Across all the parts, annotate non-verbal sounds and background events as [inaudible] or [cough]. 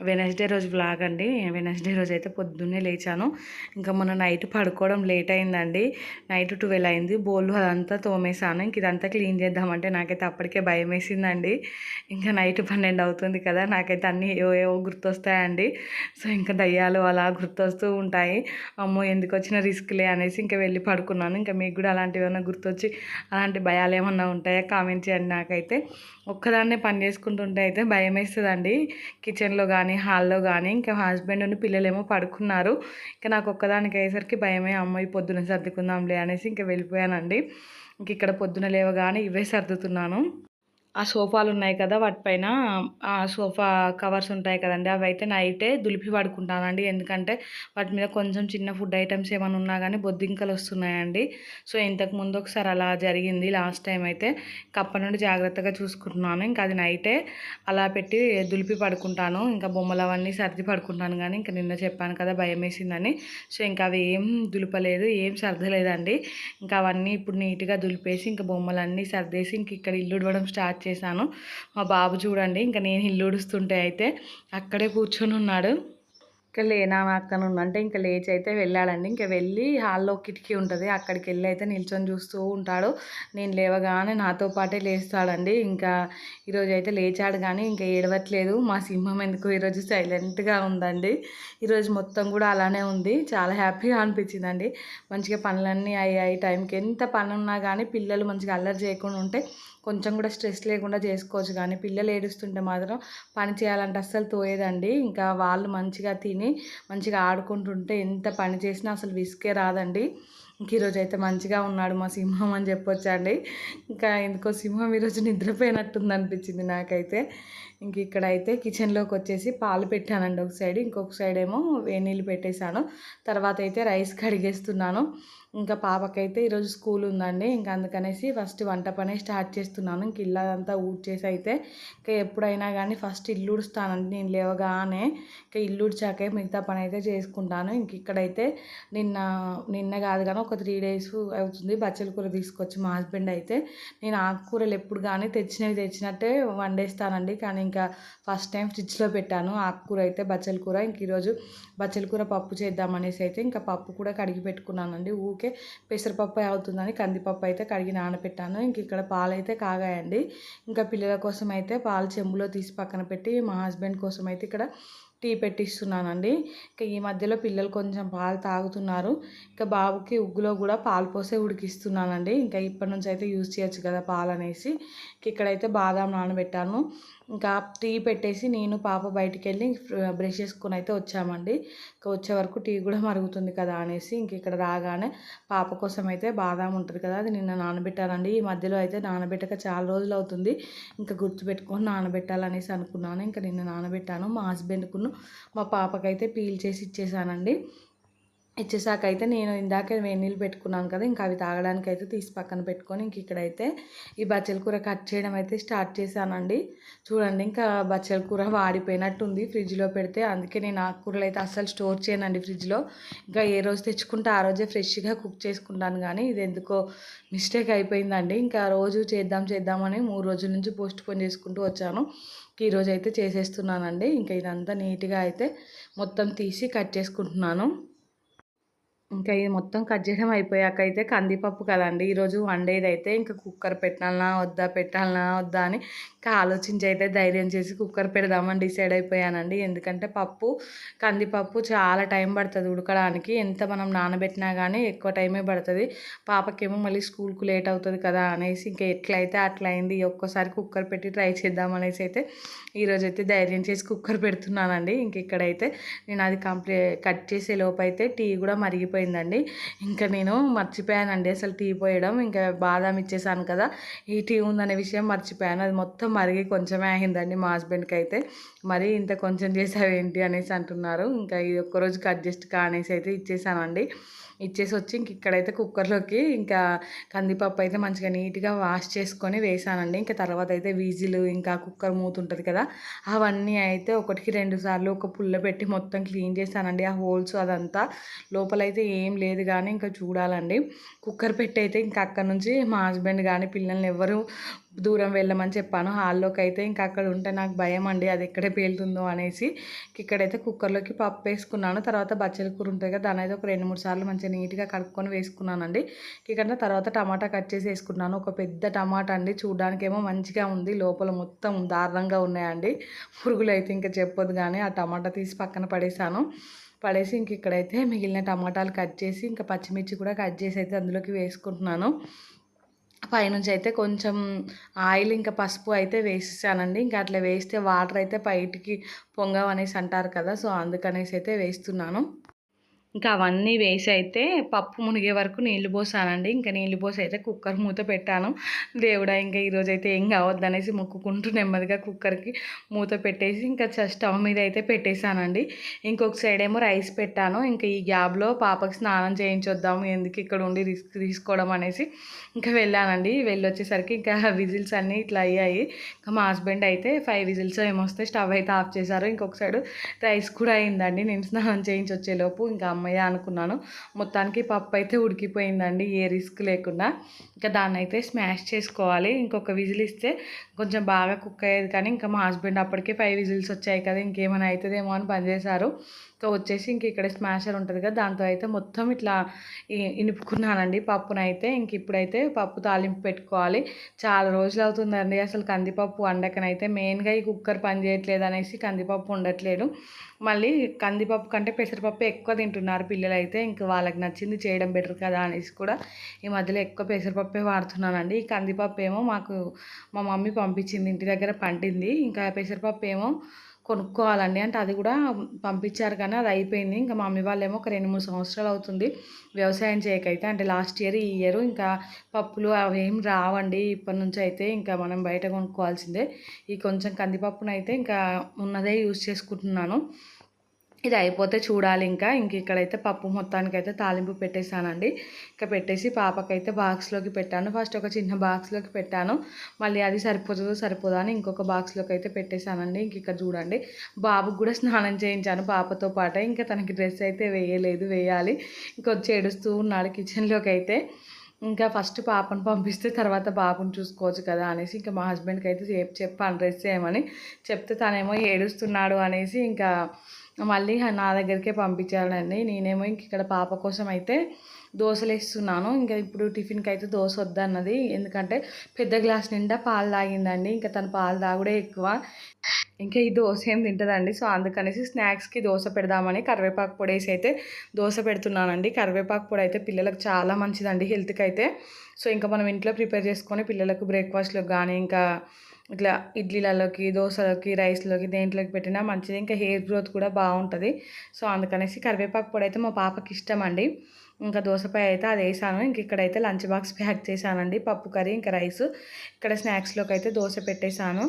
Wednesday రోజు blog అండి. Wednesday రోజు అయితే పొద్దున్నే లేచాను. ఇంకా మొన్న నైట్ పడుకోవడం లేట్ అయిందండి. నైట్ ట్వెల్వ్ అయింది. బోళ్ళు అదంతా తోమేశాను. ఇంక ఇదంతా క్లీన్ చేద్దామంటే నాకైతే అప్పటికే భయం వేసిందండి. ఇంకా నైట్ పన్నెండు అవుతుంది కదా నాకైతే అన్నీ ఏవో ఏవో గుర్తొస్తాయండి. సో ఇంకా దయ్యాలు అలా గుర్తొస్తూ ఉంటాయి. అమ్మో ఎందుకు వచ్చిన రిస్క్లే అనేసి ఇంకా వెళ్ళి పడుకున్నాను. ఇంకా మీకు కూడా అలాంటివి ఏమైనా గుర్తొచ్చి అలాంటి భయాలు ఏమన్నా ఉంటాయా? కామెంట్ చేయండి నాకైతే. ఒక్కదాన్నే పని చేసుకుంటుంటే అయితే భయం వేస్తుందండి. కిచెన్లో కానీ కానీ హాల్లో కానీ ఇంకా హస్బెండ్ పిల్లలేమో పడుకున్నారు. ఇంకా నాకు ఒక్కదానికి అయ్యేసరికి భయమే అమ్మాయి పొద్దున సర్దుకుందాంలే అనేసి ఇంకా వెళ్ళిపోయానండి. ఇంక ఇక్కడ పొద్దున లేవగానే ఇవే సర్దుతున్నాను. ఆ సోఫాలు ఉన్నాయి కదా వాటిపైన ఆ సోఫా కవర్స్ ఉంటాయి కదండి. అవి అయితే నైటే దులిపి పడుకుంటానండి. ఎందుకంటే వాటి మీద కొంచెం చిన్న ఫుడ్ ఐటమ్స్ ఏమైనా ఉన్నా కానీ బొద్దింకలు వస్తున్నాయండి. సో ఇంతకు ముందు ఒకసారి అలా జరిగింది లాస్ట్ టైం అయితే. కప్ప నుండి జాగ్రత్తగా చూసుకుంటున్నాను. ఇంకా అది నైటే అలా పెట్టి దులిపి పడుకుంటాను. ఇంకా బొమ్మలు అవన్నీ సర్ది పడుకుంటాను కానీ ఇంకా నిన్న చెప్పాను కదా భయం వేసిందని సో ఇంకా అవి ఏం దులపలేదు ఏం సర్దలేదండి. ఇంకా అవన్నీ ఇప్పుడు నీట్గా దులిపేసి ఇంకా బొమ్మలన్నీ సర్దేసి ఇంక ఇక్కడ ఇల్లు ఉడవడం స్టార్ట్ చేశాను. మా బాబు చూడండి ఇంకా నేను ఇల్లు ఉడుస్తుంటే అయితే అక్కడే కూర్చొని ఉన్నాడు. ఇంకా లేనా అక్కడ ఉందంటే ఇంకా లేచి అయితే వెళ్ళాడండి. ఇంకా వెళ్ళి హాల్లో కిటికీ ఉంటుంది. అక్కడికి వెళ్ళి అయితే నిల్చొని చూస్తూ ఉంటాడు. నేను లేవగానే నాతో పాటే లేస్తాడండి. ఇంకా ఈరోజు అయితే లేచాడు కానీ ఇంకా ఏడవట్లేదు. మా సింహం ఎందుకు ఈరోజు సైలెంట్గా ఉందండి. ఈరోజు మొత్తం కూడా అలానే ఉంది. చాలా హ్యాపీగా అనిపించిందండి. మంచిగా పనులన్నీ అయ్యాయి. టైంకి ఎంత పని ఉన్నా కానీ పిల్లలు మంచిగా అల్లరి చేయకుండా ఉంటే కొంచెం కూడా స్ట్రెస్ లేకుండా చేసుకోవచ్చు. కానీ పిల్లలు ఏడుస్తుంటే మాత్రం పని చేయాలంటే అస్సలు తోయేదండి. ఇంకా వాళ్ళు మంచిగా తిని మంచిగా ఆడుకుంటుంటే ఎంత పని చేసినా అసలు విసుకే రాదండి. ఇంక ఈరోజు అయితే మంచిగా ఉన్నాడు మా సింహం అని చెప్పొచ్చండి. ఇంకా ఎందుకో సింహం ఈరోజు నిద్రపోయినట్టుంది అనిపించింది నాకైతే. ఇంక ఇక్కడైతే కిచెన్లోకి వచ్చేసి పాలు పెట్టానండి ఒక సైడ్. ఇంకొక సైడ్ ఏమో వేడి నీళ్ళు పెట్టేశాను. తర్వాత అయితే రైస్ కడిగేస్తున్నాను. ఇంకా పాపకైతే ఈరోజు స్కూల్ ఉందండి. ఇంకా అందుకనేసి ఫస్ట్ వంట పనే స్టార్ట్ చేస్తున్నాను. ఇంక ఇల్లు ఊడ్చేసి అయితే ఇంకా ఎప్పుడైనా కానీ ఫస్ట్ ఇల్లు ఊడుస్తానండి. నేను లేవగానే ఇంకా ఇల్లు ఉడిచాకే మిగతా పని అయితే చేసుకుంటాను. ఇంక ఇక్కడైతే నిన్న నిన్న కాదు కానీ ఒక త్రీ డేస్ అవుతుంది. బచ్చల కూర తీసుకొచ్చి మా హస్బెండ్ అయితే నేను ఆకుకూరలు ఎప్పుడు కానీ తెచ్చినవి తెచ్చినట్టే వండేస్తానండి. కానీ ఇంకా ఫస్ట్ టైం ఫ్రిడ్జ్లో పెట్టాను. ఆకుకూర అయితే బచ్చల కూర. ఇంక ఈరోజు బచ్చల కూర పప్పు చేద్దామనేసి అయితే ఇంకా పప్పు కూడా కడిగి పెట్టుకున్నానండి. ఊకే పెసరపప్పు అవుతుందని కందిపప్పు అయితే కడిగి నానబెట్టాను. ఇంక ఇక్కడ పాలైతే కాగాయండి. ఇంకా పిల్లల కోసం అయితే పాలు చెంబులో తీసి పక్కన పెట్టి మా హస్బెండ్ కోసం అయితే ఇక్కడ టీ పెట్టిస్తున్నానండి. ఇంకా ఈ మధ్యలో పిల్లలు కొంచెం పాలు తాగుతున్నారు. ఇంకా బాబుకి ఉగ్గులో కూడా పాలు పోసే ఉడికిస్తున్నానండి. ఇంకా ఇప్పటి నుంచి అయితే యూజ్ చేయొచ్చు కదా పాలు అనేసి ఇక్కడైతే బాదాం నానబెట్టాను. ఇంకా టీ పెట్టేసి నేను పాప బయటికి వెళ్ళి బ్రష్ చేసుకొని అయితే వచ్చామండి. ఇంకా వచ్చే వరకు టీ కూడా మరుగుతుంది కదా అనేసి ఇంక ఇక్కడ రాగానే పాప కోసం అయితే బాదాం ఉంటుంది కదా అది నిన్న నానబెట్టానండి. ఈ మధ్యలో అయితే నానబెట్టక చాలా రోజులు అవుతుంది. ఇంకా గుర్తుపెట్టుకొని నానబెట్టాలనేసి అనుకున్నాను. ఇంకా నిన్న నానబెట్టాను. మా హస్బెండ్కును మా పాపకైతే పీల్ చేసి ఇచ్చేసానండి. ఇచ్చేసాక అయితే నేను ఇందాక వేడి నీళ్ళు పెట్టుకున్నాను కదా ఇంకా అవి తాగడానికి అయితే తీసి పక్కన పెట్టుకొని ఇంక ఇక్కడైతే ఈ బచ్చల కూర కట్ చేయడం అయితే స్టార్ట్ చేశానండి. చూడండి ఇంకా బచ్చల కూర వాడిపోయినట్టుంది ఫ్రిడ్జ్లో పెడితే. అందుకే నేను ఆకుకూరలు అయితే అస్సలు స్టోర్ చేయనండి ఫ్రిడ్జ్లో. ఇంకా ఏ రోజు తెచ్చుకుంటే ఆ రోజే ఫ్రెష్గా కుక్ చేసుకుంటాను కానీ ఇది ఎందుకో మిస్టేక్ అయిపోయిందండి. ఇంకా రోజు చేద్దాం చేద్దామని మూడు రోజుల నుంచి పోస్ట్ పోన్ చేసుకుంటూ వచ్చాను. ఈరోజు అయితే చేసేస్తున్నానండి. ఇంకా ఇదంతా నీట్గా అయితే మొత్తం తీసి కట్ చేసుకుంటున్నాను. ఇంకా ఇది మొత్తం కట్ చేయడం అయిపోయాక అయితే కందిపప్పు కదండి. ఈరోజు వండేది అయితే ఇంకా కుక్కర్ పెట్టాలనా వద్దా పెట్టాలనా వద్దా అని ఇంకా ఆలోచించి అయితే ధైర్యం చేసి కుక్కర్ పెడదామని డిసైడ్ అయిపోయానండి. ఎందుకంటే పప్పు కందిపప్పు చాలా టైం పడుతుంది ఉడకడానికి. ఎంత మనం నానబెట్టినా కానీ ఎక్కువ టైమే పడుతుంది. పాపకేమో మళ్ళీ స్కూల్కు లేట్ అవుతుంది కదా అనేసి ఇంకా ఎట్లయితే అట్లా అయింది ఒక్కోసారి కుక్కర్ పెట్టి ట్రై చేద్దాం అనేసి అయితే ఈరోజు అయితే ధైర్యం చేసి కుక్కర్ పెడుతున్నానండి. ఇంక ఇక్కడైతే నేను అది కంప్లీ కట్ చేసే లోపు అయితే టీ కూడా అయిపోయిందండి. ఇంకా నేను మర్చిపోయానండి అసలు టీ పోయడం. ఇంకా బాదాం ఇచ్చేసాను కదా ఈ టీ ఉందనే విషయం మర్చిపోయాను. అది మొత్తం మరిగి కొంచెమే అయిందండి మా హస్బెండ్కి అయితే. మరి ఇంత కొంచెం చేసావేంటి అనేసి అంటున్నారు. ఇంకా ఇది ఒక్కరోజుకి అడ్జస్ట్ కానేసి అయితే ఇచ్చేసానండి. ఇచ్చేసి వచ్చి ఇంక ఇక్కడైతే కుక్కర్లోకి ఇంకా కందిపప్పు అయితే మంచిగా నీట్గా వాష్ చేసుకొని వేసానండి. ఇంకా తర్వాత అయితే వీజిలు ఇంకా కుక్కర్ మూతుంటుంది కదా అవన్నీ అయితే ఒకటికి రెండు సార్లు ఒక పుల్ల పెట్టి మొత్తం క్లీన్ చేశానండి. ఆ హోల్స్ అదంతా లోపలైతే ఏం లేదు కానీ ఇంకా చూడాలండి. కుక్కర్ పెట్టి అయితే ఇంకా అక్కడ నుంచి మా హస్బెండ్ కానీ పిల్లల్ని ఎవరు దూరం వెళ్ళమని చెప్పాను. హాల్లోకి అయితే ఇంకా అక్కడ ఉంటే నాకు భయం అండి అది ఎక్కడే పేలుతుందో అనేసి ఇక్కడైతే కుక్కర్లోకి పప్పు వేసుకున్నాను. తర్వాత బచ్చల కూర ఉంటుంది కదా దాని అయితే ఒక రెండు మూడు సార్లు మంచిగా నీట్గా కడుక్కొని వేసుకున్నానండి. ఇక్కడ తర్వాత టమాటా కట్ చేసి వేసుకున్నాను. ఒక పెద్ద టమాటా అండి. చూడడానికేమో మంచిగా ఉంది. లోపల మొత్తం దారుణంగా ఉన్నాయండి. పురుగులు అయితే ఇంకా చెప్పొద్దు కానీ ఆ టమాటా తీసి పక్కన పడేసాను పడేసి ఇంక ఇక్కడైతే మిగిలిన టమాటాలు కట్ చేసి ఇంకా పచ్చిమిర్చి కూడా కట్ చేసి అయితే అందులోకి వేసుకుంటున్నాను. పైనుంచి అయితే కొంచెం ఆయిల్ ఇంకా పసుపు అయితే వేసేసానండి. ఇంకా అట్లా వేస్తే వాటర్ అయితే బయటికి పొంగవనేసి అంటారు కదా సో అందుకనేసి అయితే వేస్తున్నాను. ఇంకా అవన్నీ వేసి అయితే పప్పు మునిగే వరకు నీళ్ళు పోసానండి ఇంకా నీళ్ళు పోసి అయితే కుక్కర్ మూత పెట్టాను. దేవుడా ఇంకా ఈరోజు అయితే ఏం కావద్దు అనేసి మొక్కుకుంటూ నెమ్మదిగా కుక్కర్కి మూత పెట్టేసి ఇంకా స్టవ్ మీద అయితే పెట్టేశానండి. ఇంకొక సైడ్ ఏమో రైస్ పెట్టాను. ఇంకా ఈ గ్యాబ్లో పాపకి స్నానం చేయించొద్దాము ఎందుకు ఇక్కడ ఉండి రిస్క్ తీసుకోవడం అనేసి ఇంకా వెళ్ళానండి. వెళ్ళి వచ్చేసరికి ఇంకా విజిల్స్ అన్నీ ఇట్లా అయ్యాయి. ఇంకా మా హస్బెండ్ అయితే ఫైవ్ విజిల్స్ ఏమొస్తే స్టవ్ అయితే ఆఫ్ చేశారు. ఇంకొక సైడ్ రైస్ కూడా అయిందండి. నేను స్నానం చేయించి వచ్చేలోపు ఇంకా అమ్మయ్య అనుకున్నాను. మొత్తానికి పప్పు అయితే ఉడికిపోయిందండి ఏ రిస్క్ లేకుండా ఇంకా దాన్ని అయితే స్మాష్ చేసుకోవాలి. ఇంకొక విజిల్ ఇస్తే కొంచెం బాగా కుక్ అయ్యేది కానీ ఇంకా మా హస్బెండ్ అప్పటికే ఫైవ్ విజిల్స్ వచ్చాయి కదా ఇంకేమైనా అవుతుందేమో అని పనిచేశారు ఇంకా వచ్చేసి ఇంక ఇక్కడ స్మాషర్ ఉంటుంది కదా దాంతో అయితే మొత్తం ఇట్లా ఇనుపుకున్నానండి పప్పునైతే. ఇంక ఇప్పుడైతే పప్పు తాలింపు పెట్టుకోవాలి. చాలా రోజులు అవుతుందండి అసలు కందిపప్పు వండకనైతే. మెయిన్గా ఈ కుక్కర్ పని చేయట్లేదు అనేసి కందిపప్పు ఉండట్లేదు మళ్ళీ కందిపప్పు కంటే పెసరపప్పు ఎక్కువ తింటున్నారు పిల్లలు అయితే ఇంక వాళ్ళకి నచ్చింది చేయడం బెటర్ కదా అనేసి కూడా ఈ మధ్యలో ఎక్కువ పెసరపప్పు వాడుతున్నానండి. ఈ కందిపప్పు ఏమో మాకు మా మమ్మీ పంపించింది ఇంటి దగ్గర పండింది. ఇంకా పెసరపప్పు ఏమో కొనుక్కోవాలండి అంటే అది కూడా పంపించారు కానీ అది అయిపోయింది. ఇంకా మమ్మీ వాళ్ళేమో ఒక రెండు మూడు సంవత్సరాలు అవుతుంది వ్యవసాయం చేయకైతే. అంటే లాస్ట్ ఇయర్ ఈ ఇయర్ ఇంకా పప్పులు అవి ఏం రావండి ఇప్పటి నుంచి అయితే. ఇంకా మనం బయట కొనుక్కోవాల్సిందే. ఈ కొంచెం కందిపప్పునైతే ఇంకా ఉన్నదే యూజ్ చేసుకుంటున్నాను. ఇది అయిపోతే చూడాలి ఇంకా. ఇంక ఇక్కడైతే పప్పు మొత్తానికి అయితే తాలింపు పెట్టేశానండి. ఇంకా పెట్టేసి పాపకైతే బాక్స్లోకి పెట్టాను. ఫస్ట్ ఒక చిన్న బాక్స్లోకి పెట్టాను. మళ్ళీ అది సరిపోతుందో సరిపోదా అని ఇంకొక బాక్స్లోకి అయితే పెట్టేశానండి. ఇంక ఇక్కడ చూడండి. బాబుకి కూడా స్నానం చేయించాను పాపతో పాటే. ఇంకా తనకి డ్రెస్ అయితే వేయలేదు వేయాలి. ఇంకొచ్చి ఏడుస్తూ ఉన్నాడు కిచెన్లోకి అయితే ఇంకా ఫస్ట్ పాపను పంపిస్తే తర్వాత బాబుని చూసుకోవచ్చు కదా అనేసి ఇంకా మా హస్బెండ్కి అయితే చెప్ చెప్పాను డ్రెస్ చేయమని చెప్తే తనేమో ఏడుస్తున్నాడు అనేసి ఇంకా మళ్ళీ నా దగ్గరికే పంపించాడండి నేనేమో ఇంక ఇక్కడ పాప కోసం అయితే దోశలు వేస్తున్నాను ఇంకా ఇప్పుడు టిఫిన్కి అయితే దోశ వద్దన్నది ఎందుకంటే పెద్ద గ్లాస్ నిండా పాలు తాగిందండి. ఇంకా తను పాలు తాగుడే ఎక్కువ. ఇంకా ఈ దోశ ఏం తింటుందండి. సో అందుకనేసి స్నాక్స్కి దోశ పెడదామని కరివేపాకు పొడి వేసి అయితే దోశ పెడుతున్నానండి. కరివేపాకు పొడి అయితే పిల్లలకు చాలా మంచిదండి హెల్త్కి అయితే సో ఇంకా మనం ఇంట్లో ప్రిపేర్ చేసుకొని పిల్లలకు బ్రేక్ఫాస్ట్లో కానీ ఇంకా ఇట్లా ఇడ్లీలలోకి దోశలోకి రైస్లోకి దేంట్లోకి పెట్టినా మంచిది. ఇంకా హెయిర్ గ్రోత్ కూడా బాగుంటుంది. సో అందుకనేసి కరివేపాకు పొడి అయితే మా పాపకి ఇష్టం అండి ఇంకా దోసపై అయితే అది వేసాను. ఇంక ఇక్కడైతే లంచ్ బాక్స్ ప్యాక్ చేశానండి. పప్పు కర్రీ ఇంకా రైస్. ఇక్కడ స్నాక్స్లోకి అయితే దోశ పెట్టేశాను.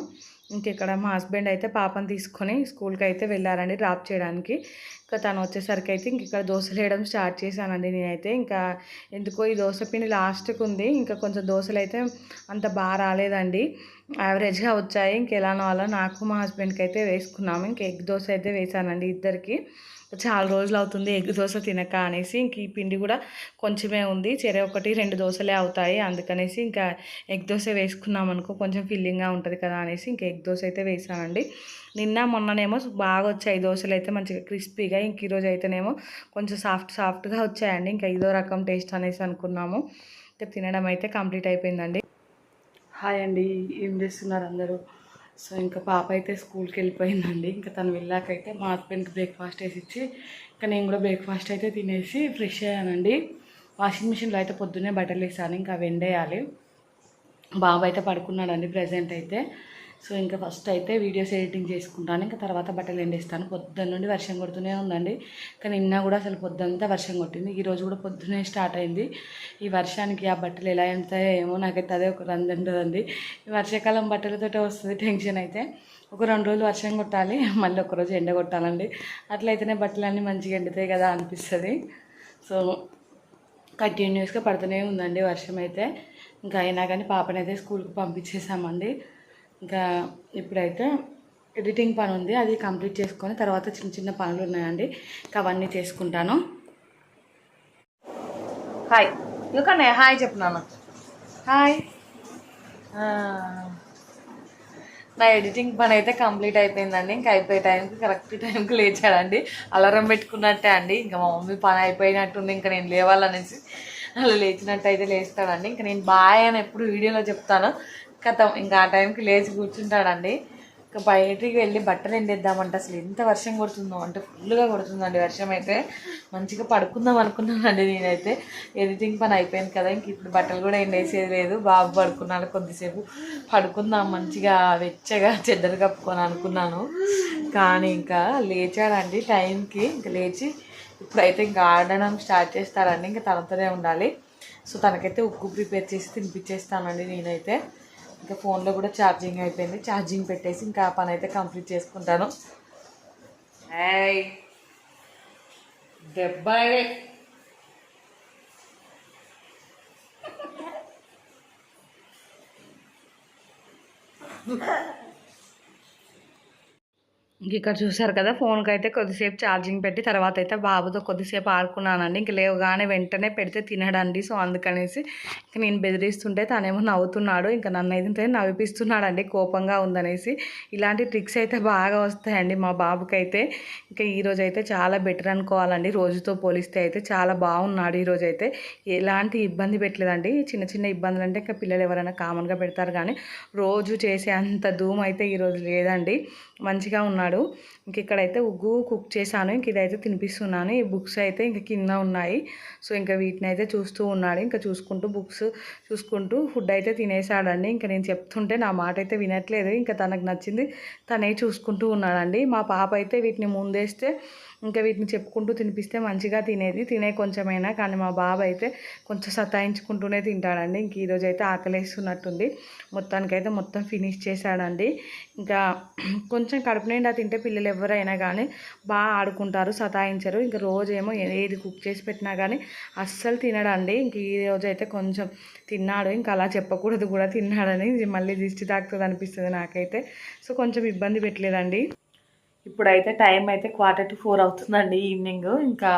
ఇంకెక్కడ మా హస్బెండ్ అయితే పాపను తీసుకొని స్కూల్కి అయితే వెళ్ళారండి డ్రాప్ చేయడానికి. ఇంకా తను వచ్చేసరికి అయితే ఇంక ఇక్కడ దోశలు వేయడం స్టార్ట్ చేశానండి నేనైతే. ఇంకా ఎందుకో ఈ దోశ పిండి లాస్ట్కి ఉంది ఇంకా కొంచెం దోశలు అయితే అంత బాగా రాలేదండి. యావరేజ్గా వచ్చాయి ఇంకెలానో అలా నాకు మా హస్బెండ్కి అయితే వేసుకున్నాము. ఇంక ఎగ్ దోశ అయితే వేసానండి ఇద్దరికి. చాలా రోజులు అవుతుంది ఎగ్ దోశ తినక అనేసి ఇంక ఈ పిండి కూడా కొంచెమే ఉంది. చెరే ఒకటి రెండు దోశలే అవుతాయి. అందుకనేసి ఇంకా ఎగ్ దోశ వేసుకున్నాం అనుకో కొంచెం ఫిల్లింగ్గా ఉంటుంది కదా అనేసి ఇంకా ఎగ్ దోశ అయితే వేసానండి. నిన్న మొన్ననేమో బాగా వచ్చాయి దోశలు అయితే మంచిగా క్రిస్పీగా ఇంక ఈరోజు అయితేనేమో కొంచెం సాఫ్ట్ సాఫ్ట్గా వచ్చాయండి. ఇంకా ఇదో రకం టేస్ట్ అనేసి అనుకున్నాము. ఇంకా తినడం అయితే కంప్లీట్ అయిపోయిందండి. హాయ్ అండి ఏం చేస్తున్నారు అందరూ? సో ఇంకా పాప అయితే స్కూల్కి వెళ్ళిపోయిందండి. ఇంకా తను వెళ్ళాకైతే మా హస్బెండ్కి బ్రేక్ఫాస్ట్ వేసి ఇచ్చి ఇంకా నేను కూడా బ్రేక్ఫాస్ట్ అయితే తినేసి ఫ్రెష్ అయ్యానండి. వాషింగ్ మిషన్లో అయితే పొద్దున్నే బట్టలు వేసాను ఇంకా వెండేయాలి బాబు అయితే పడుకున్నాడండి ప్రజెంట్ అయితే. సో ఇంకా ఫస్ట్ అయితే వీడియోస్ ఎడిటింగ్ చేసుకుంటాను. ఇంకా తర్వాత బట్టలు ఎండేస్తాను. పొద్దున్న నుండి వర్షం కొడుతూనే ఉందండి. కానీ నిన్న కూడా అసలు పొద్దునంతా వర్షం కొట్టింది. ఈరోజు కూడా పొద్దునే స్టార్ట్ అయింది. ఈ వర్షానికి ఆ బట్టలు ఎలా ఎండుతాయో ఏమో నాకైతే అదే ఒక రంది ఉంటుందండి. ఈ వర్షాకాలం బట్టలతోటే వస్తుంది టెన్షన్ అయితే. ఒక రెండు రోజులు వర్షం కొట్టాలి మళ్ళీ ఒక రోజు ఎండ కొట్టాలండి. అట్లయితేనే బట్టలన్నీ మంచిగా ఎండుతాయి కదా అనిపిస్తుంది. సో కంటిన్యూస్గా పడుతూనే ఉందండి వర్షం అయితే. ఇంకా అయినా కానీ పాపనైతే స్కూల్కి పంపించేసామండి. ఇంకా ఇప్పుడైతే ఎడిటింగ్ పని ఉంది. అది కంప్లీట్ చేసుకొని తర్వాత చిన్న చిన్న పనులు ఉన్నాయండి. ఇంకా అవన్నీ చేసుకుంటాను. హాయ్. ఎందుకన్నా హాయ్ చెప్తున్నాను. హాయ్. నా ఎడిటింగ్ పని అయితే కంప్లీట్ అయిపోయిందండి. ఇంకా అయిపోయే టైంకి కరెక్ట్ టైంకి లేచాడండి. అలారం పెట్టుకున్నట్టే అండి. ఇంకా మా మమ్మీ పని అయిపోయినట్టుంది. ఇంకా నేను లేవాలనేసి అలా లేచినట్టు అయితే లేస్తాడండి. ఇంకా నేను బాయ్ అని ఎప్పుడు వీడియోలో చెప్తాను. కథం. ఇంకా ఆ టైంకి లేచి కూర్చుంటాడండి. ఇంకా బయటికి వెళ్ళి బట్టలు ఎండేద్దామంటే. అసలు ఎంత వర్షం కొడుతుందో. అంటే ఫుల్గా కొడుతుందండి వర్షం అయితే. మంచిగా పడుకుందాం అనుకున్నానండి నేనైతే. ఎడిటింగ్ పని అయిపోయింది కదా. ఇంక ఇప్పుడు బట్టలు కూడా ఎండేసేది లేదు. బాబు పడుకున్నాడు కొద్దిసేపు. పడుకుందాం మంచిగా వెచ్చగా చెద్దరు కప్పుకొని అనుకున్నాను. కానీ ఇంకా లేచాడండి టైంకి. ఇంకా లేచి ఇప్పుడైతే ఇంకా ఆడడం స్టార్ట్ చేస్తారండి. ఇంకా తనతోనే ఉండాలి. సో తనకైతే ఉక్కు ప్రిపేర్ చేసి తినిపించేస్తానండి నేనైతే. ఇంకా ఫోన్లో కూడా ఛార్జింగ్ అయిపోయింది. ఛార్జింగ్ పెట్టేసి ఇంకా ఆ పని అయితే కంప్లీట్ చేసుకుంటాను. ఏయ్ దెబ్బాయి. ఇంక [laughs] ఇక్కడ చూసారు కదా ఫోన్కి అయితే కొద్దిసేపు ఛార్జింగ్ పెట్టి తర్వాత అయితే బాబుతో కొద్దిసేపు ఆడుకున్నానండి. ఇంక లేవగానే వెంటనే పెడితే తినడండి. సో అందుకనేసి ఇంక నేను బెదిరిస్తుంటే తనేమో నవ్వుతున్నాడు. ఇంకా నన్ను అయితే నవ్విపిస్తున్నాడండి కోపంగా ఉందనేసి. ఇలాంటి ట్రిక్స్ అయితే బాగా వస్తాయండి మా బాబుకైతే. ఇంకా ఈరోజు అయితే చాలా బెటర్ అనుకోవాలండి. రోజుతో పోలిస్తే అయితే చాలా బాగున్నాడు ఈరోజు అయితే ఎలాంటి ఇబ్బంది పెట్టలేదండి. చిన్న చిన్న ఇబ్బందులు అంటే ఇంకా పిల్లలు ఎవరైనా కామన్గా పెడతారు కానీ రోజు చేసే అంత ధూమ్ అయితే ఈరోజు లేదండి. మంచిగా ఉన్నాడు. ఇంక ఇక్కడైతే ఉగ్గు కుక్ చేశాను. ఇంక ఇదైతే తినిపిస్తున్నాను. ఈ బుక్స్ అయితే ఇంక కింద ఉన్నాయి. సో ఇంకా వీటిని అయితే చూస్తూ ఉన్నాడు. ఇంకా చూసుకుంటూ బుక్స్ చూసుకుంటూ ఫుడ్ అయితే తినేసాడండి ఇంకా నేను చెప్తుంటే నా మాట అయితే వినట్లేదు. ఇంకా తనకు నచ్చింది తనే చూసుకుంటూ ఉన్నాడండి. మా పాప అయితే వీటిని ముందేస్తే ఇంకా వీటిని చెప్పుకుంటూ తినిపిస్తే మంచిగా తినేది. తినే కొంచెమైనా కానీ మా బాబు అయితే కొంచెం సతాయించుకుంటూనే తింటాడండి. ఇంక ఈరోజు అయితే ఆకలేస్తున్నట్టుంది. మొత్తానికైతే మొత్తం ఫినిష్ చేశాడండి. ఇంకా కొంచెం కడుపు నిండా తింటే పిల్లలు ఎవరైనా కానీ బాగా ఆడుకుంటారు సతాయించరు. ఇంకా రోజేమో ఏది కుక్ చేసి పెట్టినా కానీ అస్సలు తినడండి. ఇంక ఈ రోజు అయితే కొంచెం తిన్నాడు. ఇంకా అలా చెప్పకూడదు కూడా తిన్నాడని ఇది మళ్ళీ దిష్టి తాకుతుంది అనిపిస్తుంది నాకైతే. సో కొంచెం ఇబ్బంది పెట్టలేదండి. ఇప్పుడైతే టైం అయితే క్వార్టర్ టు ఫోర్ అవుతుందండి ఈవినింగ్. ఇంకా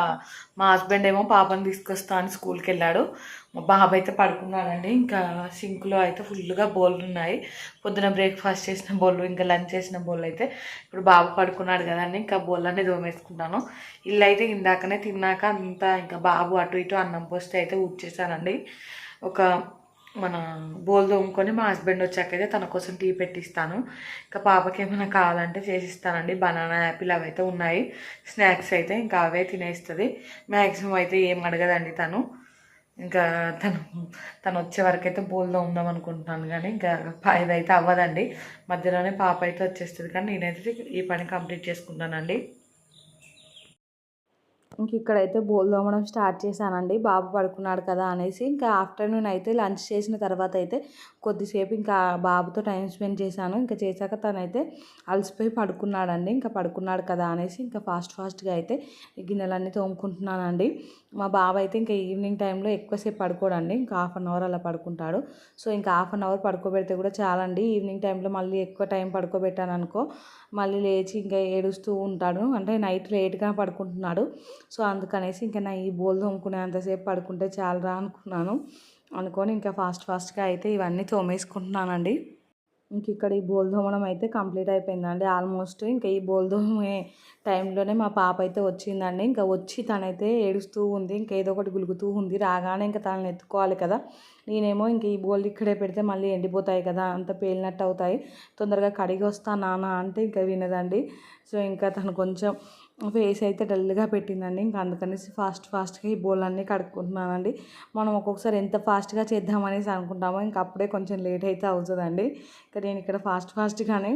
మా హస్బెండ్ ఏమో పాపని తీసుకొస్తా అని స్కూల్కి వెళ్ళాడు. మా బాబు అయితే పడుకున్నాడండి. ఇంకా సింక్లో అయితే ఫుల్గా బౌళ్ళు ఉన్నాయి. పొద్దున బ్రేక్ఫాస్ట్ చేసిన బౌళ్ళు ఇంకా లంచ్ చేసిన బౌళ్ళు అయితే ఇప్పుడు బాబు పడుకున్నాడు కదండి. ఇంకా బౌల్ అనేది దోమేసుకుంటాను ఇల్లు అయితే ఇందాకనే తిన్నాక అంతా ఇంకా బాబు అటు ఇటు అన్నం పోస్తే అయితే ఊడ్చేసానండి ఒక మన బోల్ తోముకొని మా హస్బెండ్ వచ్చాకైతే తన కోసం టీ పెట్టిస్తాను. ఇంకా పాపకి ఏమైనా కావాలంటే చేసిస్తానండి. బనానా యాపిల్ అవి అయితే ఉన్నాయి. స్నాక్స్ అయితే ఇంకా అవే తినేస్తుంది. మ్యాక్సిమం అయితే ఏం అడగదండి తను. ఇంకా తను తను వచ్చే వరకు అయితే బోల్దో ఉందాం అనుకుంటున్నాను కానీ ఇంకా ఇదైతే అవ్వదండి. మధ్యలోనే పాప అయితే వచ్చేస్తుంది కానీ నేనైతే ఈ పని కంప్లీట్ చేసుకుంటానండి. ఇంక ఇక్కడైతే బోల్ దోమడం స్టార్ట్ చేశానండి. బాబు పడుకున్నాడు కదా అనేసి ఇంకా ఆఫ్టర్నూన్ అయితే లంచ్ చేసిన తర్వాత అయితే కొద్దిసేపు ఇంకా బాబుతో టైం స్పెండ్ చేశాను. ఇంకా చేశాక తనైతే అలసిపోయి పడుకున్నాడండి. ఇంకా పడుకున్నాడు కదా అనేసి ఇంకా ఫాస్ట్ ఫాస్ట్గా అయితే గిన్నెలన్నీ తోముకుంటున్నానండి. మా బాబు అయితే ఇంకా ఈవినింగ్ టైంలో ఎక్కువసేపు పడుకోడండి. ఇంకా హాఫ్ అన్ అవర్ అలా పడుకుంటాడు. సో ఇంకా హాఫ్ అన్ అవర్ పడుకోబెడితే కూడా చాలండి. ఈవినింగ్ టైంలో మళ్ళీ ఎక్కువ టైం పడుకోబెట్టాను అనుకో మళ్ళీ లేచి ఇంకా ఏడుస్తూ ఉంటాడు. అంటే నైట్ లేట్గా పడుకుంటున్నాడు. సో అందుకనేసి ఇంకా నా ఈ బోల్ తోముకునేంతసేపు పడుకుంటే చాలరా అనుకున్నాను. అనుకొని ఇంకా ఫాస్ట్ ఫాస్ట్గా అయితే ఇవన్నీ తోమేసుకుంటున్నానండి. ఇంక ఇక్కడ ఈ బోల్ అయితే కంప్లీట్ అయిపోయిందండి. ఆల్మోస్ట్ ఇంకా ఈ బోల్దోమే టైంలోనే మా పాప అయితే వచ్చిందండి. ఇంకా వచ్చి తనైతే ఏడుస్తూ ఉంది. ఇంకా ఏదో ఒకటి గులుగుతూ ఉంది. రాగానే ఇంకా తనని ఎత్తుకోవాలి కదా. నేనేమో ఇంక ఈ బోల్ ఇక్కడే పెడితే మళ్ళీ ఎండిపోతాయి కదా. అంత పేలినట్టు అవుతాయి. తొందరగా కడిగి వస్తా నాన్న అంటే ఇంకా వినదండి. సో ఇంకా తను కొంచెం ఫేస్ అయితే డల్గా పెట్టిందండి. ఇంకా అందుకనేసి ఫాస్ట్ ఫాస్ట్గా ఈ బోల్ అన్నీ కడుక్కుంటున్నానండి. మనం ఒక్కొక్కసారి ఎంత ఫాస్ట్గా చేద్దామనేసి అనుకుంటామో ఇంకా అప్పుడే కొంచెం లేట్ అయితే అవుతుందండి. ఇంకా నేను ఇక్కడ ఫాస్ట్ ఫాస్ట్గానే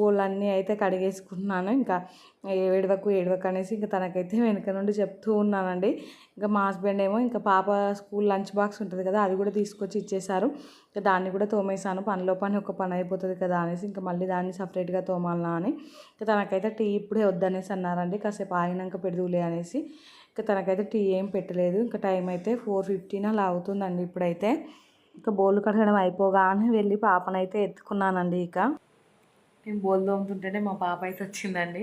బోల్ అన్నీ అయితే కడిగేసుకుంటున్నాను. ఇంకా ఏడవకు ఏడవకు అనేసి ఇంకా తనకైతే వెనక నుండి చెప్తూ ఉన్నానండి. ఇంకా మా హస్బెండ్ ఏమో ఇంకా పాప స్కూల్ లంచ్ బాక్స్ ఉంటుంది కదా అది కూడా తీసుకొచ్చి ఇచ్చేశారు. ఇంకా దాన్ని కూడా తోమేశాను. పనిలో పని ఒక పని అయిపోతుంది కదా అనేసి ఇంకా మళ్ళీ దాన్ని సపరేట్గా తోమాలనా అని. ఇంకా తనకైతే టీ ఇప్పుడే వద్దనేసి అన్నారండి. కాసేపు ఆగినాక పెడుదులే అనేసి. ఇంకా తనకైతే టీ ఏం పెట్టలేదు. ఇంకా టైం అయితే ఫోర్ ఫిఫ్టీన్ అలా అవుతుందండి ఇప్పుడైతే. ఇంకా బోళ్ళు కడగడం అయిపోగానే వెళ్ళి పాపనైతే ఎత్తుకున్నానండి ఇక. నేను బోల్ తోముతుంటేనే మా పాప అయితే వచ్చిందండి.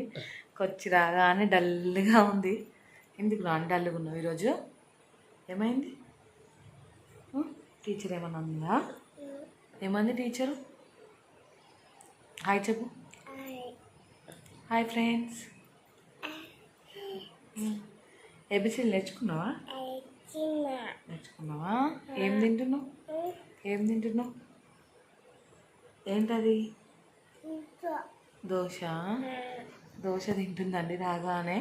వచ్చి రాగానే డల్గా ఉంది. ఎందుకు రాని డల్గా ఉన్నావు ఈరోజు? ఏమైంది? టీచర్ ఏమన్నా ఉందా ఏమంది టీచరు? హాయ్ చెప్పు. Hi friends. ఏబిసీలు నేర్చుకున్నావా? నేర్చుకున్నావా? ఏం తింటున్నావు? ఏం తింటున్నావు? ఏంటది? దోశ? దోశ తింటుందండి రాగానే.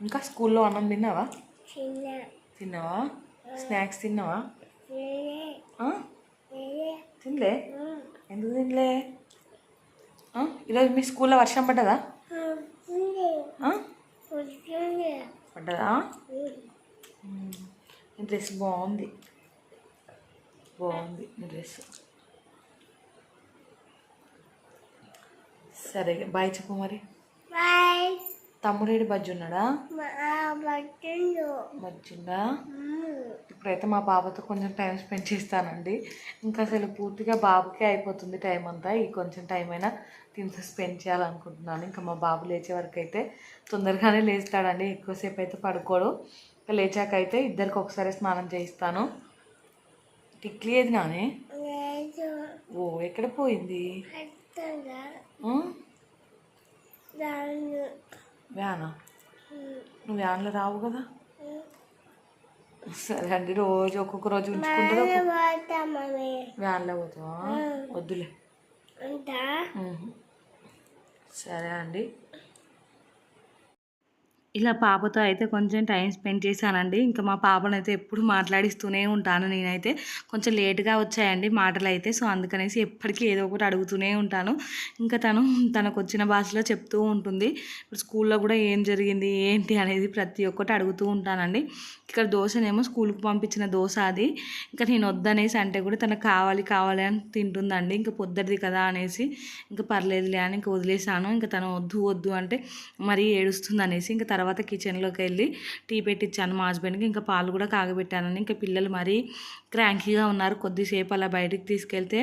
ఇంకా స్కూల్లో అన్నం తిన్నావా? తిన్నావా? స్నాక్స్ తిన్నావా? తినలే. ఎందుకు తినలే? ఈరోజు మీ స్కూల్లో వర్షం పడ్డదా? పడ్డదా? డ్రెస్ బాగుంది. బాగుంది డ్రెస్. సరే బాయ్ చెప్పు మరి. తమ్ముడేడు బజ్జి ఉన్నాడా? బజ్జిండా. ఇప్పుడైతే మా బాబుతో కొంచెం టైం స్పెండ్ చేస్తానండి. ఇంకా అసలు పూర్తిగా బాబుకే అయిపోతుంది టైం అంతా. ఈ కొంచెం టైం అయినా దీంతో స్పెండ్ చేయాలనుకుంటున్నాను. ఇంకా మా బాబు లేచే వరకు అయితే తొందరగానే లేస్తాడండి. ఎక్కువసేపు అయితే పడుకోడు. ఇంకా లేచాక అయితే ఇద్దరికి ఒకసారి స్నానం చేయిస్తాను. టిక్లీ ఏది నానే ఓ ఎక్కడ పోయింది? వ్యానా? నువ్వు వ్యాన్లో రావు కదా? సరే అండి రోజు ఒక్కొక్క రోజు ఉంచుకుంటారు వ్యాన్లో పోతావా? వద్దులే. సరే అండి. ఇలా పాపతో అయితే కొంచెం టైం స్పెండ్ చేశానండి. ఇంకా మా పాపను అయితే ఎప్పుడు మాట్లాడిస్తూనే ఉంటాను నేనైతే. కొంచెం లేట్గా వచ్చాయండి మాటలు అయితే సో అందుకనేసి ఎప్పటికీ ఏదో ఒకటి అడుగుతూనే ఉంటాను. ఇంకా తను తనకు వచ్చిన భాషలో చెప్తూ ఉంటుంది. ఇప్పుడు స్కూల్లో కూడా ఏం జరిగింది ఏంటి అనేది ప్రతి ఒక్కటి అడుగుతూ ఉంటానండి. ఇక్కడ దోశనేమో స్కూల్కి పంపించిన దోశ అది. ఇంకా నేను వద్దనేసి అంటే కూడా తనకు కావాలి కావాలి అని తింటుందండి. ఇంకా పొద్దుటిది కదా అనేసి ఇంకా పర్లేదులే అని ఇంకా వదిలేసాను ఇంకా తను వద్దు వద్దు అంటే మరీ ఏడుస్తుంది అనేసి ఇంకా తర్వాత కిచెన్లోకి వెళ్ళి టీ పెట్టించాను మా హస్బెండ్కి ఇంకా పాలు కూడా కాగబెట్టానని ఇంకా పిల్లలు మరీ క్రాంకీగా ఉన్నారు. కొద్దిసేపు అలా బయటికి తీసుకెళ్తే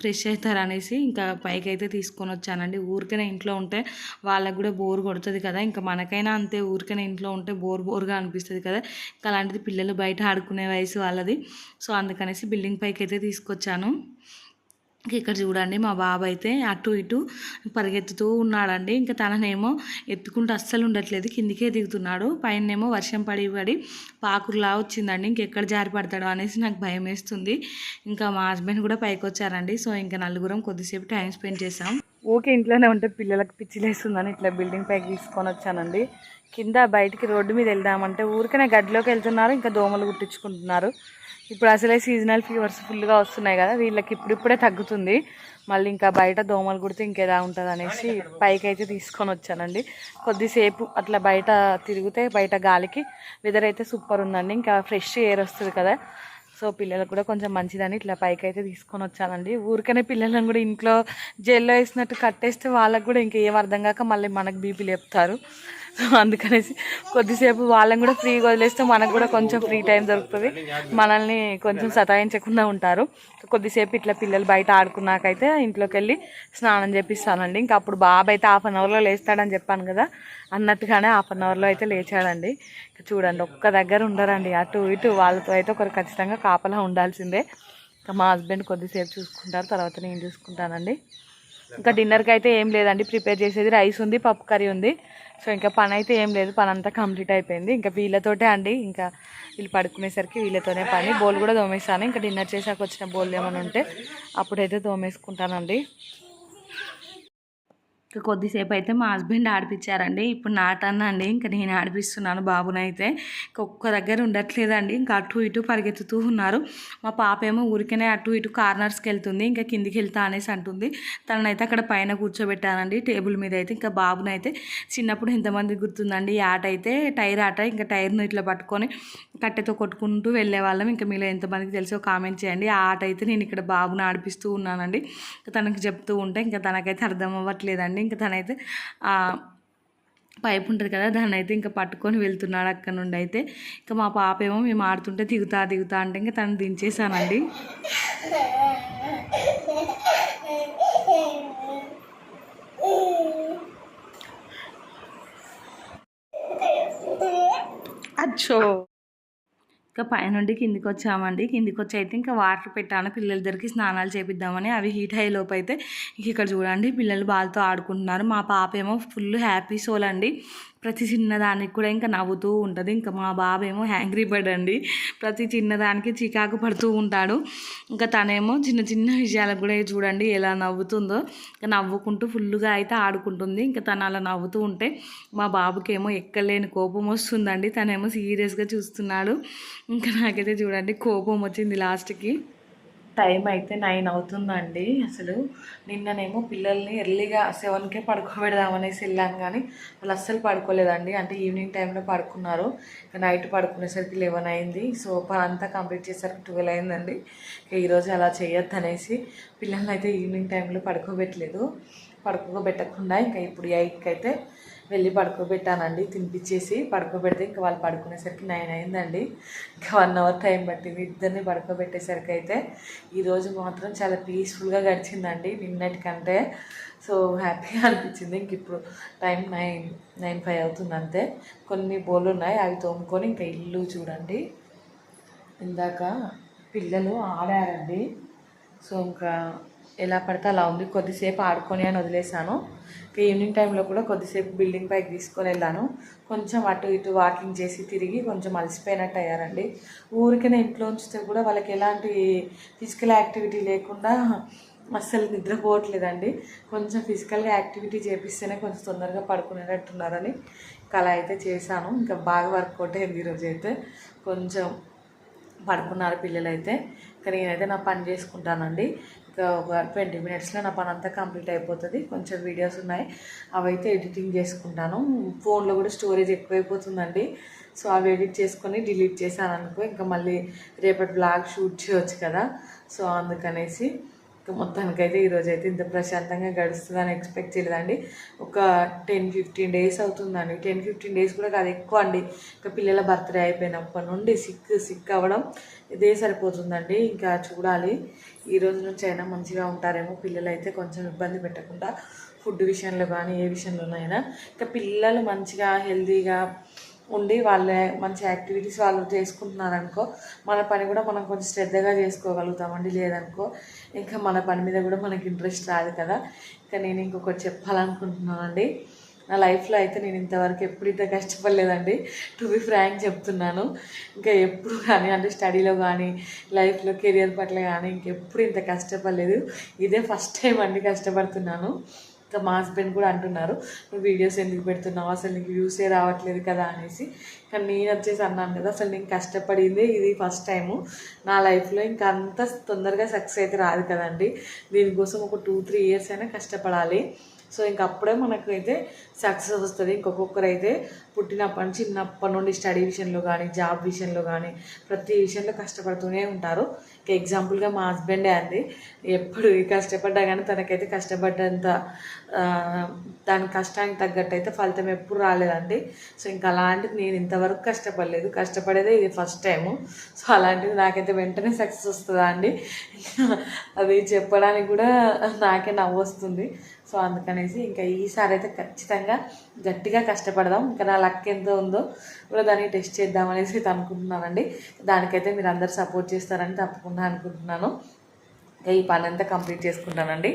ఫ్రెష్ అవుతారు అనేసి ఇంకా పైకి అయితే తీసుకొని వచ్చానండి. ఊరికనే ఇంట్లో ఉంటే వాళ్ళకు కూడా బోర్ కొడుతుంది కదా. ఇంకా మనకైనా అంతే ఊరికనే ఇంట్లో ఉంటే బోర్ బోర్గా అనిపిస్తుంది కదా. ఇంకా అలాంటిది పిల్లలు బయట ఆడుకునే వయసు వాళ్ళది. సో అందుకనేసి బిల్డింగ్ పైకి అయితే తీసుకొచ్చాను. ఇక్కడ చూడండి మా బాబు అయితే అటు ఇటు పరిగెత్తుతూ ఉన్నాడండి. ఇంకా తననేమో ఎత్తుకుంటూ అస్సలు ఉండట్లేదు. కిందికే దిగుతున్నాడు. పైనేమో వర్షం పడి పడి పాకుర్లా వచ్చిందండి. ఇంకెక్కడ జారి పడతాడో అనేసి నాకు భయం వేస్తుంది. ఇంకా మా హస్బెండ్ కూడా పైకి వచ్చారండి. సో ఇంకా నలుగురం కొద్దిసేపు టైం స్పెండ్ చేసాం ఓకే ఇంట్లోనే ఉంటే పిల్లలకు పిచ్చిలేస్తుందని ఇట్లా బిల్డింగ్ పైకి తీసుకొని వచ్చానండి. కింద బయటికి రోడ్డు మీద వెళ్దామంటే ఊరికనే గడ్డిలోకి వెళ్తున్నారు ఇంకా దోమలు కుట్టించుకుంటున్నారు ఇప్పుడు అసలే సీజనల్ ఫీవర్స్ ఫుల్గా వస్తున్నాయి కదా వీళ్ళకి ఇప్పుడిప్పుడే తగ్గుతుంది. మళ్ళీ ఇంకా బయట దోమలు కుడితే ఇంకేదా ఉంటుంది అనేసి పైకి అయితే తీసుకొని వచ్చానండి. కొద్దిసేపు అట్లా బయట తిరిగితే బయట గాలికి వెదర్ అయితే సూపర్ ఉందండి. ఇంకా ఫ్రెష్ ఎయిర్ వస్తుంది కదా. సో పిల్లలకు కూడా కొంచెం మంచిదని ఇట్లా పైకి అయితే తీసుకొని వచ్చానండి. ఊరికనే పిల్లలను కూడా ఇంట్లో జైల్లో వేసినట్టు కట్టేస్తే వాళ్ళకి కూడా ఇంకేం అర్థం కాక మళ్ళీ మనకు బీపీ లేపుతారు. సో అందుకనేసి కొద్దిసేపు వాళ్ళని కూడా ఫ్రీగా వదిలేస్తే మనకు కూడా కొంచెం ఫ్రీ టైం దొరుకుతుంది. మనల్ని కొంచెం సతాయించకుండా ఉంటారు. కొద్దిసేపు ఇట్లా పిల్లలు బయట ఆడుకున్నాకైతే ఇంట్లోకి వెళ్ళి స్నానం చేపిస్తానండి. ఇంకా అప్పుడు బాబు అయితే హాఫ్ అన్ అవర్లో లేస్తాడని చెప్పాను కదా. అన్నట్టుగానే హాఫ్ అన్ అవర్లో అయితే లేచాడండి. చూడండి ఒక్క దగ్గర ఉండరండి. అటు ఇటు వాళ్ళతో అయితే ఒకరు ఖచ్చితంగా కాపలా ఉండాల్సిందే. ఇంకా మా హస్బెండ్ కొద్దిసేపు చూసుకుంటారు తర్వాత నేను చూసుకుంటానండి. ఇంకా డిన్నర్కి అయితే ఏం లేదండి. ప్రిపేర్ చేసేది రైస్ ఉంది పప్పు కర్రీ ఉంది. సో ఇంకా పని అయితే ఏం లేదు. పని అంతా కంప్లీట్ అయిపోయింది. ఇంకా వీళ్ళతోటే అండి. ఇంకా వీళ్ళు పడుకునేసరికి వీళ్ళతోనే పని. బోల్ కూడా తోమేస్తాను ఇంకా డిన్నర్ చేసాక వచ్చిన బోల్ ఏమైనా ఉంటే అప్పుడైతే తోమేసుకుంటానండి. సో కొద్దిసేపు అయితే మా హస్బెండ్ ఆడిపించారండి ఇప్పుడు నా అండి. ఇంకా నేను ఆడిపిస్తున్నాను బాబునైతే. ఇంకా ఒక్క దగ్గర ఉండట్లేదండి. ఇంకా అటు ఇటు పరిగెత్తుతూ ఉన్నారు. మా పాప ఏమో ఊరికనే అటు ఇటు కార్నర్స్కి వెళ్తుంది. ఇంకా కిందికి వెళ్తా అనేసి అంటుంది. తననైతే అక్కడ పైన కూర్చోబెట్టానండి. టేబుల్ మీద అయితే ఇంకా బాబునైతే చిన్నప్పుడు ఎంతమంది గుర్తుందండి. ఈ ఆట అయితే టైర్ ఆట. ఇంకా టైర్ను ఇట్లా పట్టుకొని కట్టెతో కొట్టుకుంటూ వెళ్ళే వాళ్ళం ఇంకా మీలో ఎంతమందికి తెలిసో కామెంట్ చేయండి. ఆ ఆట అయితే నేను ఇక్కడ బాబుని ఆడిపిస్తూ ఉన్నానండి. ఇంకా తనకి చెప్తూ ఉంటే ఇంకా తనకైతే అర్థం అవ్వట్లేదండి. ఇంకా తనైతే ఆ, పైప్ ఉంటుంది కదా దాన్ని అయితే ఇంకా పట్టుకొని వెళ్తున్నాడు అక్కడ నుండి అయితే. ఇంకా మా పాప ఏమో మేము ఆడుతుంటే దిగుతా దిగుతా అంటే ఇంకా తను దించేసానండి. అచ్చో! ఇంకా పైనుండి కిందికి వచ్చామండి కిందికి వచ్చి అయితే ఇంకా వాటర్ పెట్టాను. పిల్లల దగ్గరికి స్నానాలు చేపిద్దామని అవి హీట్ అయ్యే లోపు అయితే ఇక్కడ చూడండి పిల్లలు బాల్తో ఆడుకుంటున్నారు. మా పాప ఏమో ఫుల్ హ్యాపీ సోల్ అండి. ప్రతి చిన్నదానికి కూడా ఇంకా నవ్వుతూ ఉంటుంది. ఇంకా మా బాబు ఏమో హ్యాంగ్రీ బర్డ్ అండి. ప్రతి చిన్నదానికి చికాకు పడుతూ ఉంటాడు. ఇంకా తనేమో చిన్న చిన్న విషయాలకు కూడా చూడండి ఎలా నవ్వుతుందో. ఇంకా నవ్వుకుంటూ ఫుల్గా అయితే ఆడుకుంటుంది. ఇంకా తను అలా నవ్వుతూ ఉంటే మా బాబుకి ఏమో ఎక్కలేని కోపం వస్తుందండి. తనేమో సీరియస్గా చూస్తున్నాడు. ఇంకా నాకైతే చూడండి కోపం వచ్చింది లాస్ట్కి టైం అయితే నైన్ అవుతుందండి అసలు. నిన్ననేమో పిల్లల్ని ఎర్లీగా సెవెన్కే పడుకోబెడదామనేసి వెళ్ళాను కానీ వాళ్ళు అస్సలు పడుకోలేదండి. అంటే ఈవినింగ్ టైంలో పడుకున్నారు. నైట్ పడుకునేసరికి లెవెన్ అయింది. సో పని అంతా కంప్లీట్ చేసరికి ట్వెల్వ్ అయిందండి. ఇక ఈరోజు అలా చేయొద్దు అనేసి పిల్లల్ని అయితే ఈవినింగ్ టైంలో పడుకోబెట్టలేదు. పడుకోబెట్టకుండా ఇంకా ఇప్పుడు ఎయిట్కి అయితే వెళ్ళి పడుకోబెట్టానండి. తినిపించేసి పడుకోబెడితే ఇంకా వాళ్ళు పడుకునేసరికి నైన్ అయిందండి. ఇంకా వన్ అవర్ టైం పట్టింది. ఇద్దరిని పడుకోబెట్టేసరికి అయితే ఈరోజు మాత్రం చాలా పీస్ఫుల్గా గడిచిందండి నిన్నటికంటే. సో హ్యాపీగా [laughs] అనిపించింది ఇంక ఇప్పుడు టైం నైన్ నైన్ ఫైవ్ అవుతుంది అంతే. కొన్ని బోళ్ళు ఉన్నాయి అవి తోముకొని ఇంకా ఇల్లు చూడండి. ఇందాక పిల్లలు ఆడారండి. సో ఇంకా ఎలా పడితే అలా ఉంది. కొద్దిసేపు ఆడుకొని అని వదిలేసాను ఈవినింగ్ టైంలో కూడా కొద్దిసేపు బిల్డింగ్ పైకి తీసుకొని వెళ్ళాను. కొంచెం అటు ఇటు వాకింగ్ చేసి తిరిగి కొంచెం అలసిపోయినట్టు అయ్యారండి. ఊరికైనా ఇంట్లో ఉంచితే కూడా వాళ్ళకి ఎలాంటి ఫిజికల్ యాక్టివిటీ లేకుండా అస్సలు నిద్రపోవట్లేదండి. కొంచెం ఫిజికల్గా యాక్టివిటీ చేపిస్తేనే కొంచెం తొందరగా పడుకునేటట్టున్నారని ఇంకా అలా అయితే చేశాను. ఇంకా బాగా వర్కౌట్ అయింది ఈరోజు అయితే. కొంచెం పడుకున్నారు పిల్లలైతే. ఇంకా నేనైతే నా పని చేసుకుంటానండి. ఒక ట్వంటీ మినిట్స్లో నా పని అంతా కంప్లీట్ అయిపోతుంది. కొంచెం వీడియోస్ ఉన్నాయి. అవైతే ఎడిటింగ్ చేసుకుంటాను. ఫోన్లో కూడా స్టోరేజ్ ఎక్కువైపోతుందండి. సో అవి ఎడిట్ చేసుకొని డిలీట్ చేశాను అనుకో ఇంకా మళ్ళీ రేపటి బ్లాగ్ షూట్ చేయొచ్చు కదా. సో అందుకనేసి మొత్తానికైతే ఈరోజు అయితే ఇంత ప్రశాంతంగా గడుస్తుందని ఎక్స్పెక్ట్ చేయలేదండి. ఒక టెన్ ఫిఫ్టీన్ డేస్ అవుతుందండి. టెన్ ఫిఫ్టీన్ డేస్ కూడా కాదు ఎక్కువ అండి. ఇంకా పిల్లల బర్త్డే అయిపోయినప్పటి నుండి సిక్ సిక్ అవ్వడం ఇదే సరిపోతుందండి. ఇంకా చూడాలి. ఈ రోజు నుంచి అయినా మంచిగా ఉంటారేమో. పిల్లలు అయితే కొంచెం ఇబ్బంది పెట్టకుండా ఫుడ్ విషయంలో కానీ ఏ విషయంలోనైనా. ఇంకా పిల్లలు మంచిగా హెల్తీగా ఉండి వాళ్ళ మంచి యాక్టివిటీస్ వాళ్ళు చేసుకుంటున్నారనుకో మన పని కూడా మనం కొంచెం శ్రద్ధగా చేసుకోగలుగుతామండి లేదనుకో. ఇంకా మన పని మీద కూడా మనకి ఇంట్రెస్ట్ రాదు కదా. ఇంకా నేను ఇంకొకటి చెప్పాలనుకుంటున్నానండి. నా లైఫ్లో అయితే నేను ఇంతవరకు ఎప్పుడు ఇంత కష్టపడలేదండి. టు బి ఫ్రాంక్ చెప్తున్నాను. ఇంకా ఎప్పుడు కానీ అంటే స్టడీలో కానీ లైఫ్లో కెరియర్ పట్ల కానీ ఇంకెప్పుడు ఇంత కష్టపడలేదు. ఇదే ఫస్ట్ టైం అండి కష్టపడుతున్నాను. ఇంకా మా హస్బెండ్ కూడా అంటున్నారు నువ్వు వీడియోస్ ఎందుకు పెడుతున్నావు? అసలు నీకు వ్యూసే రావట్లేదు కదా అనేసి. కానీ నేను వచ్చేసి అన్నాను కదా అసలు నేను కష్టపడింది ఇది ఫస్ట్ టైము నా లైఫ్లో ఇంకా అంత తొందరగా సక్సెస్ అయితే రాదు కదండి. దీనికోసం ఒక టూ త్రీ ఇయర్స్ అయినా కష్టపడాలి. సో ఇంక అప్పుడే మనకు అయితే సక్సెస్ వస్తుంది. ఇంకొకొక్కరు అయితే పుట్టినప్పటి నుంచి చిన్నప్పటి నుండి స్టడీ విషయంలో కానీ జాబ్ విషయంలో కానీ ప్రతి విషయంలో కష్టపడుతూనే ఉంటారు. ఎగ్జాంపుల్గా మా హస్బెండే అండి. ఎప్పుడు కష్టపడ్డా కానీ తనకైతే కష్టపడ్డంత దాని కష్టానికి తగ్గట్టు అయితే ఫలితం ఎప్పుడు రాలేదండి. సో ఇంకా అలాంటిది నేను ఇంతవరకు కష్టపడలేదు. కష్టపడేదే ఇది ఫస్ట్ టైము సో అలాంటిది నాకైతే వెంటనే సక్సెస్ వస్తుందా అండి? అది చెప్పడానికి కూడా నాకే నవ్వు వస్తుంది సో అందుకనేసి ఇంకా ఈసారి అయితే ఖచ్చితంగా గట్టిగా కష్టపడదాం. ఇంకా నా లక్ ఎంత ఉందో కూడా దాన్ని టెస్ట్ చేద్దాం అనేసి అయితే అనుకుంటున్నానండి. దానికైతే మీరు అందరు సపోర్ట్ చేస్తారని తప్పకుండా అనుకుంటున్నాను. ఇంకా ఈ పని అంతా కంప్లీట్ చేసుకుంటానండి.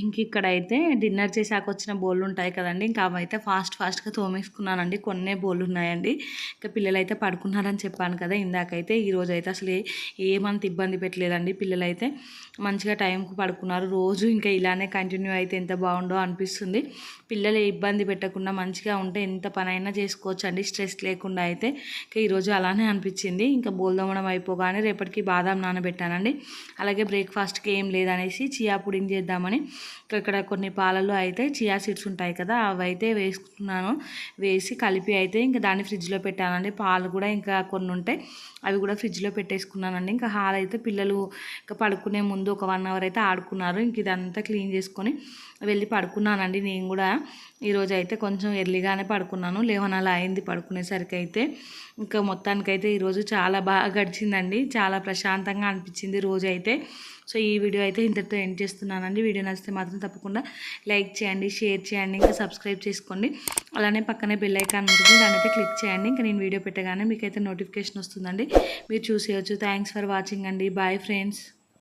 ఇంక ఇక్కడైతే డిన్నర్ చేశాక వచ్చిన బోళ్ళు ఉంటాయి కదండి. ఇంకా అవైతే ఫాస్ట్ ఫాస్ట్గా తోమేసుకున్నానండి. కొన్నే బోళ్ళు ఉన్నాయండి ఇంకా పిల్లలు అయితే పడుకున్నారని చెప్పాను కదా. ఇందాకైతే ఈరోజు అయితే అసలు ఏమంత ఇబ్బంది పెట్టలేదండి పిల్లలైతే. మంచిగా టైంకు పడుకున్నారు. రోజు ఇంకా ఇలానే కంటిన్యూ అయితే ఎంత బాగుండో అనిపిస్తుంది. పిల్లలు ఇబ్బంది పెట్టకుండా మంచిగా ఉంటే ఎంత పనైనా చేసుకోవచ్చు అండి స్ట్రెస్ లేకుండా అయితే. ఇంకా ఈరోజు అలానే అనిపించింది. ఇంకా బోల్దమ్మడం అయిపోగానే రేపటికి బాదాం నానబెట్టానండి. అలాగే బ్రేక్ఫాస్ట్కి ఏం లేదనేసి చియా పుడింగ్ చేద్దామని ఇంకా ఇక్కడ కొన్ని పాలలో అయితే చియా సీడ్స్ ఉంటాయి కదా అవి అయితే వేసుకున్నాను. వేసి కలిపి అయితే ఇంకా దాన్ని ఫ్రిడ్జ్లో పెట్టానండి. పాలు కూడా ఇంకా కొన్ని ఉంటాయి. అవి కూడా ఫ్రిడ్జ్లో పెట్టేసుకున్నానండి. ఇంకా హాల్ అయితే పిల్లలు ఇంకా పడుకునే ముందు ఒక వన్ అవర్ అయితే ఆడుకున్నారు. ఇంక ఇదంతా క్లీన్ చేసుకొని వెళ్ళి పడుకున్నానండి నేను కూడా. ఈరోజు అయితే కొంచెం ఎర్లీగానే పడుకున్నాను. లెవెన్ అలా అయింది పడుకునేసరికి అయితే. ఇంకా మొత్తానికైతే ఈరోజు చాలా బాగా గడిచిందండి. చాలా ప్రశాంతంగా అనిపించింది రోజు అయితే. సో ఈ వీడియో అయితే ఇంతటితో ఎండ్ చేస్తున్నానండి. వీడియో నచ్చితే మాత్రం తప్పకుండా లైక్ చేయండి షేర్ చేయండి ఇంకా సబ్స్క్రైబ్ చేసుకోండి. అలానే పక్కనే బెల్ ఐకాన్ ఉంటుంది. దాన్ని అయితే క్లిక్ చేయండి. ఇంకా నేను వీడియో పెట్టగానే మీకైతే నోటిఫికేషన్ వస్తుందండి. మీరు చూసేయచ్చు. థ్యాంక్స్ ఫర్ వాచింగ్ అండి. Bye friends.